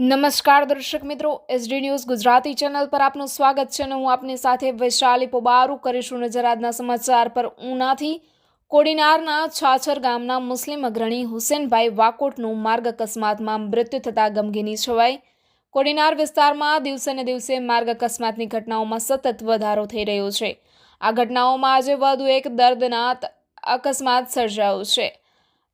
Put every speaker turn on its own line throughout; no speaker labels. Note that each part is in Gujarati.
નમસ્કાર દર્શક મિત્રો એસડી ન્યૂઝ ગુજરાતી ચેનલ પર આપનું સ્વાગત છે અને હું આપની સાથે વૈશાલી પોબારુ કરીશું નજર આજના સમાચાર પર ઉનાથી. કોડીનારના છાછર ગામના મુસ્લિમ અગ્રણી હુસેનભાઈ વાકોટનું માર્ગ અકસ્માતમાં મૃત્યુ થતાં ગમગીની છવાઈ. કોડીનાર વિસ્તારમાં દિવસે ને દિવસે માર્ગ અકસ્માતની ઘટનાઓમાં સતત વધારો થઈ રહ્યો છે. આ ઘટનાઓમાં આજે વધુ એક દર્દનાક અકસ્માત સર્જાયો છે.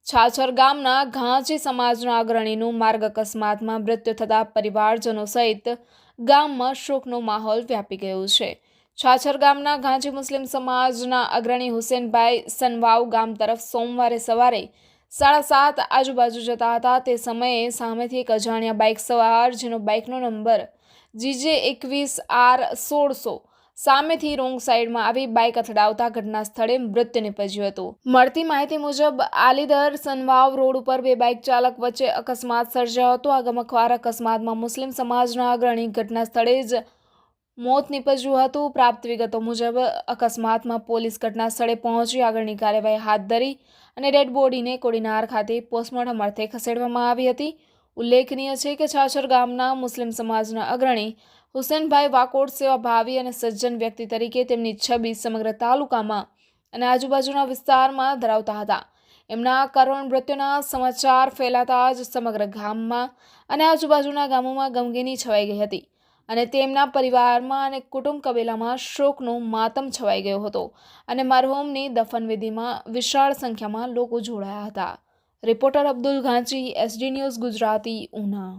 છાછર ગામના ઘાંચી સમાજના અગ્રણીનું માર્ગ અકસ્માતમાં મૃત્યુ થતાં પરિવારજનો સહિત ગામમાં શોકનો માહોલ વ્યાપી ગયો છે. છાછર ગામના ઘાંચી મુસ્લિમ સમાજના અગ્રણી હુસેનભાઈ સનવાવ ગામ તરફ સોમવારે સવારે સાડા સાત આજુબાજુ જતા હતા. તે સમયે સામેથી એક અજાણ્યા બાઇક સવાર, જેનો બાઇકનો નંબર જીજે એકવીસ આર સોળસો સામેથી રોંગ સાઈડમાં આવી બાઇક અથડાવતા ઘટના સ્થળે મૃત્યુ નિપજ્યું હતું. મળતી માહિતી મુજબ, આલીદર સનવાવ રોડ ઉપર બે બાઇક ચાલક વચ્ચે અકસ્માત સર્જાયો હતો. આ ગમખવાર અકસ્માતમાં મુસ્લિમ સમાજના અગ્રણી ઘટના સ્થળે જ મોત નીપજ્યું હતું. પ્રાપ્ત વિગતો મુજબ, અકસ્માતમાં પોલીસ ઘટના સ્થળે પહોંચી આગળની કાર્યવાહી હાથ ધરી અને ડેડ બોડીને કોડીનાર ખાતે પોસ્ટમોર્ટમ અર્થે ખસેડવામાં આવી હતી. ઉલ્લેખનીય છે કે છાછર ગામના મુસ્લિમ સમાજના અગ્રણી હુસેનભાઈ વાકોડ સેવા ભાવી અને સજ્જન વ્યક્તિ તરીકે તેમની છબી સમગ્ર તાલુકામાં અને આજુબાજુના વિસ્તારમાં ધરાવતા હતા. એમના કરુણ મૃત્યુના સમાચાર ફેલાતા જ સમગ્ર ગામમાં અને આજુબાજુના ગામોમાં ગમગીની છવાઈ ગઈ હતી અને તેમના પરિવારમાં અને કુટુંબ કબીલામાં શોકનો માતમ છવાઈ ગયો હતો અને મરહોમની દફનવિધિમાં વિશાળ સંખ્યામાં લોકો જોડાયા હતા. Reporter Abdul Ghanchi SD news Gujarati Una.